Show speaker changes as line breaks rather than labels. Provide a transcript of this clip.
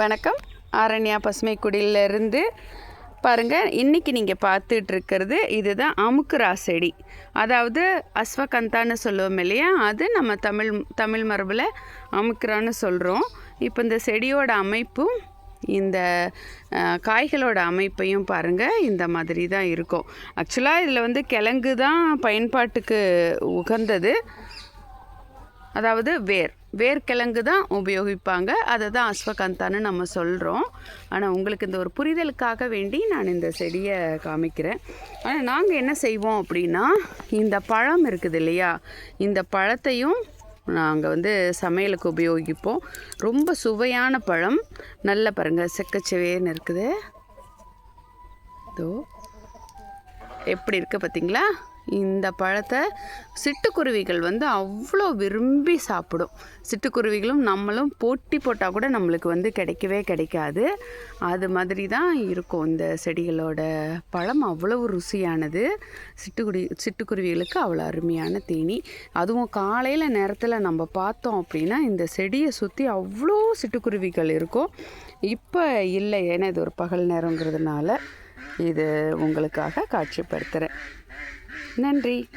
வணக்கம். ஆரண்யா பசுமை குடியிலிருந்து பாருங்கள் இன்றைக்கி நீங்கள் பார்த்துட்டு இருக்கிறது இதுதான் அமுக்குரா செடி அதாவது அஸ்வகந்தான்னு சொல்லுவோம் இல்லையா? அது நம்ம தமிழ் தமிழ் மரபில் அமுக்குறான்னு சொல்கிறோம் இப்போ இந்த செடியோட அமைப்பும் இந்த காய்களோட அமைப்பையும் பாருங்கள் இந்த மாதிரி தான் இருக்கும். ஆக்சுவலாக இதில் வந்து கிழங்கு தான் பயன்பாட்டுக்கு உகந்தது. அதாவது வேர். வேர்க்கிழங்கு தான் உபயோகிப்பாங்க. அதை தான் அஸ்வகந்தான்னு நம்ம சொல்கிறோம் ஆனால் உங்களுக்கு இந்த ஒரு புரிதலுக்காக வேண்டி நான் இந்த செடியை காமிக்கிறேன். ஆனால் நாங்கள் என்ன செய்வோம் அப்படின்னா இந்த பழம் இருக்குது இல்லையா? இந்த பழத்தையும் நாங்கள் வந்து சமையலுக்கு உபயோகிப்போம். ரொம்ப சுவையான பழம். நல்ல பாருங்கள் செக்கச்சவேன்னு இருக்குது. இதோ. எப்படி இருக்குது பார்த்தீங்களா? இந்த பழத்தை சிட்டுக்குருவிகள் வந்து அவ்வளோ விரும்பி சாப்பிடும். சிட்டுக்குருவிகளும் நம்மளும் போட்டி போட்டால் கூட நம்மளுக்கு வந்து கிடைக்கவே கிடைக்காது. அது மாதிரி தான் இருக்கும் இந்த செடிகளோட பழம். அவ்வளவு ருசியானது. சிட்டுக்குடி சிட்டுக்குருவிகளுக்கு அவ்வளோ அருமையான தீனி. அதுவும் காலையில் நேரத்தில் நம்ம பார்த்தோம் அப்படின்னா இந்த செடியை சுற்றி அவ்வளோ சிட்டுக்குருவிகள் இருக்கும். இப்போ இல்லை ஏன்னா இது ஒரு பகல் நேரங்கிறதுனால இது உங்களுக்காக காட்சிப்படுத்துகிறேன் நன்றி.